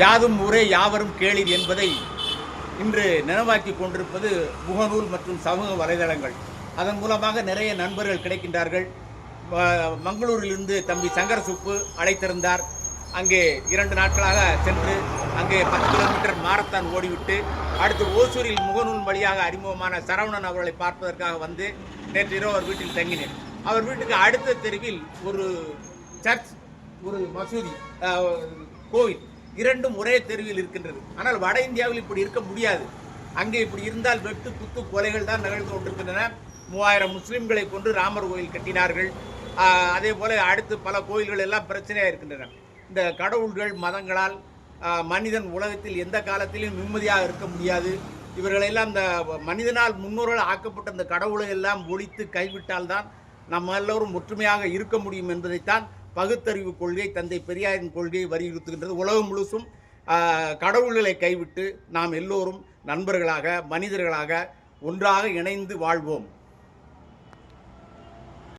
யாதும் ஊரே யாவரும் கேளீர் என்பதை இன்று நினைவாக்கி கொண்டிருப்பது முகநூல் மற்றும் சமூக வலைதளங்கள். அதன் மூலமாக நிறைய நண்பர்கள் கிடைக்கின்றார்கள். மங்களூரிலிருந்து தம்பி சங்கர சுப்பு அழைத்திருந்தார். அங்கே இரண்டு நாட்களாக சென்று அங்கே பத்து கிலோமீட்டர் மாரத்தான் ஓடிவிட்டு அடுத்து ஓசூரில் முகநூல் வழியாக அறிமுகமான சரவணன் அவர்களை பார்ப்பதற்காக வந்து நேற்று இரவு அவர் வீட்டில் தங்கினேன். அவர் வீட்டுக்கு அடுத்த தெருவில் ஒரு சர்ச் ஒரு மசூதி கோவில் இரண்டும் ஒரே தெருவில் இருக்கின்றது. ஆனால் வட இந்தியாவில் இப்படி இருக்க முடியாது. அங்கே இப்படி இருந்தால் வெட்டு குத்து கொலைகள் தான் நிகழ்ந்து கொண்டிருக்கின்றன. மூவாயிரம் முஸ்லீம்களை கொண்டு ராமர் கோயில் கட்டினார்கள். அதே போல் அடுத்து பல கோயில்கள் எல்லாம் பிரச்சனையாக இருக்கின்றன. இந்த கடவுள்கள் மதங்களால் மனிதன் உலகத்தில் எந்த காலத்திலும் நிம்மதியாக இருக்க முடியாது. இவர்களெல்லாம் இந்த மனிதனால் முன்னோர்கள் ஆக்கப்பட்ட இந்த கடவுளை எல்லாம் ஒழித்து கைவிட்டால்தான் நம்ம எல்லோரும் ஒற்றுமையாக இருக்க முடியும் என்பதைத்தான் பகுத்தறிவு கொள்கை தந்தை பெரியாரின் கொள்கையை வலியுறுத்துகின்றது. உலகம் முழுசும் கடவுள்களை கைவிட்டு நாம் எல்லோரும் நண்பர்களாக மனிதர்களாக ஒன்றாக இணைந்து வாழ்வோம்.